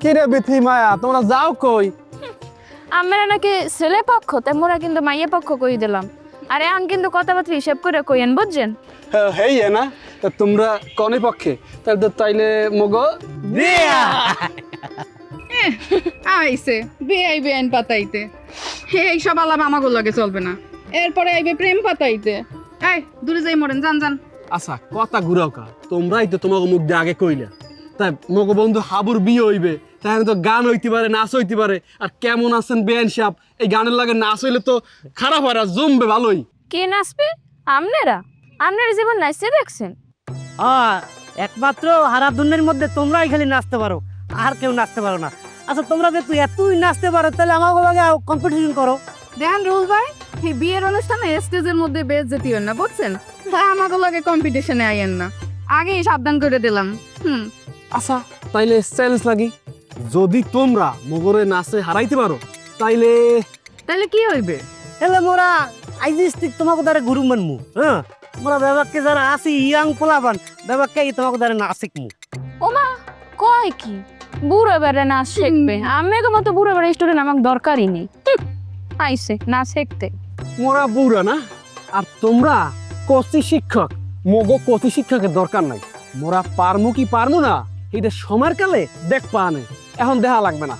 কিরে বিথি মায়া তোমরা যাও কই? আমরা নাকি ছেলে পক্ষ তাই মোরা কিন্তু মাইয়া পক্ষ কই দিলাম। আরে আন কিন্তু কথাবার্তা হিসাব করে কইয়েন বুঝছেন? হ্যাঁ, হেই না তা তোমরা কনে পক্ষে? তাহলে তো তাইলে মগ? আইছে বেআই বেআইন পাতাইতে। হে এইসব আলাপ আমাগো লাগে চলবে না। এরপরে আইবে প্রেম পাতাইতে। এই দূরে যাই মরেন যান যান। আচ্ছা কথা ঘুরাও কা তোমরাই তো তোমাকে মুখ দিয়ে আগে কইলা। তাই মগ বন্ধু হাবুর বিয়ে হইবে তাই তো গান হইতে পারে নাচ হইতে পারে। আর কেমন আছেন বেন সাপ? এই গানের লাগে নাচ হইলে তো খারাপ হয় না জমবে ভালোই। কে নাচবে? আমনেরা আপনার জীবন নাচতে দেখছেন। হ্যাঁ একমাত্র হারা মধ্যে তোমরাই খালি নাচতে পারো আর কেউ নাচতে পারো না। আচ্ছা তোমরা যেহেতু এতই নাচতে পারো তাহলে আমাকে লগে কম্পিটিশন করো। দেখেন রুল ভাই এই বিয়ের অনুষ্ঠানে স্টেজের মধ্যে বেশ যেতে না বুঝছেন? তাই আমাকে লাগে কম্পিটিশনে আইয়েন না। আগেই সাবধান করে দিলাম হুম। আচ্ছা তাইলে চ্যালেঞ্জ লাগি। যদি তোমরা মগরে নাচে হারাইতে পারো তাইলে তাইলে কি হইবে? তাহলে মোরা আইজিস ঠিক তোমাকে দ্বারা গুরু মানমু হ্যাঁ? মোরা ব্যাপারকে যারা আছি ইয়াং পোলাবান ব্যাপারকে তোমাকে দ্বারা না শিখমু। ওমা কয় কি? বুড়ো বেড়ে নাচ শিখবে। আমি মতো বুড়ো বেড়ে স্টুডেন্ট আমার দরকারই নেই। আইসে না শিখতে। মোরা বুড়া না? আর তোমরা কচি শিক্ষক মগো কচি শিক্ষকের দরকার নাই। মোরা পারমু কি পারমু না এটা সময়ের কালে দেখ পানে। এখন দেখা লাগবে না।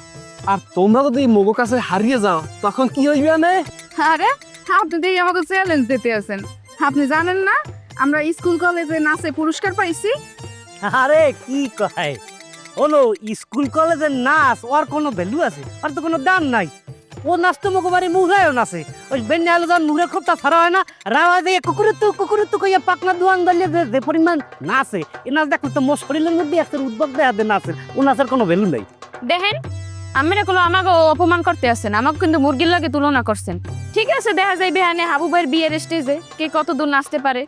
আর তোমরা যদি মগো কাছে হারিয়ে যাও তখন কি হইবে না আরে আপনি দেখি আমাকে চ্যালেঞ্জ দিতে আছেন। আপনি জানেন না আমরা স্কুল কলেজে নাচে পুরস্কার পাইছি? আরে কি কয়? হলো স্কুল কলেজের নাচ ওর কোনো ভ্যালু আছে? আর তো কোনো দাম নাই। ও নাচ তো বাড়ি মুখেও নাচে। ওই বেন্যা আলো যখন মুখে খুব ছাড়া হয় না রাওয়া দিয়ে কুকুরে তো কুকুরে তো কইয়া পাকনা দুয়াং দলিয়ে যে যে পরিমাণ নাচে এই নাচ দেখলে তো মোর শরীরের মধ্যে একটা উদ্যোগ দেয়া দে নাচের। ও নাচের কোনো ভ্যালু নাই। দেখেন আমি এগুলো আমাকে অপমান করতে আসছেন আমাকে কিন্তু মুরগির লাগে তুলনা করছেন। ঠিক আছে দেখা যায় বেহানে হাবু ভাইয়ের বিয়ের স্টেজে কে কত দূর নাচতে পারে।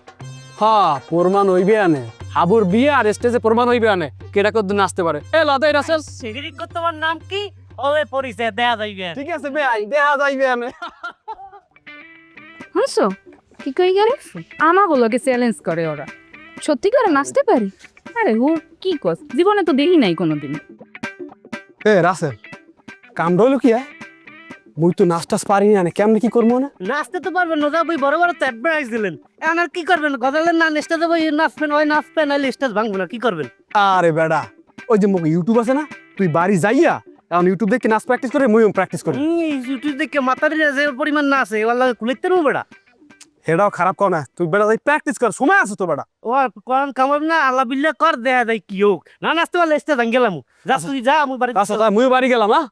হ্যাঁ প্রমাণ হইবে আনে হাবুর বিয়ে আর স্টেজে প্রমাণ হইবে আনে কেটা কত নাচতে পারে। এ লাদাই রাসেল। সিগিরি তোমার নাম কি? পরিচয় দেয়া যাইবে ঠিক আছে আই দেখা যাইবে আনে শুনছো? কি কই গেলে? আমাকে লোকে চ্যালেঞ্জ করে ওরা। সত্যি করে নাচতে পারি? আরে ও কি কস? জীবনে তো দেখি নাই কোনোদিন। এ রাসেল কাম রইল কি? মুই তো নাচ টাচ পারি না কেমনে কি করব না নাচতে তো পারবেন না বই বড় বড় তো অ্যাডভার্টাইজ দিলেন। এখন আর কি করবেন? গজালের না স্টেজে বই নাচবেন ওই নাচবেন নাহলে স্টেজ ভাঙবো না কি করবেন? আরে বেডা ওই যে মোক ইউটিউব আছে না তুই বাড়ি যাইয়া এখন ইউটিউব দেখে নাচ প্র্যাকটিস করে মুইও প্র্যাকটিস করি। ইউটিউব দেখে মাথার যে পরিমাণ না আছে লাগে কুলিতে বেড়া। হেডাও খারাপ কর না। তুই বেটা যাই প্র্যাকটিস কর সময় আছে তো বেটা। ও কোন কামাব না আল্লাহ বিল্লাহ কর দেয়া যায় কি হোক। না নাচতে পারলে এসতে যান গেলাম। যা তুই যা আমি বাড়ি আচ্ছা মুই বাড়ি গেলাম হ্যাঁ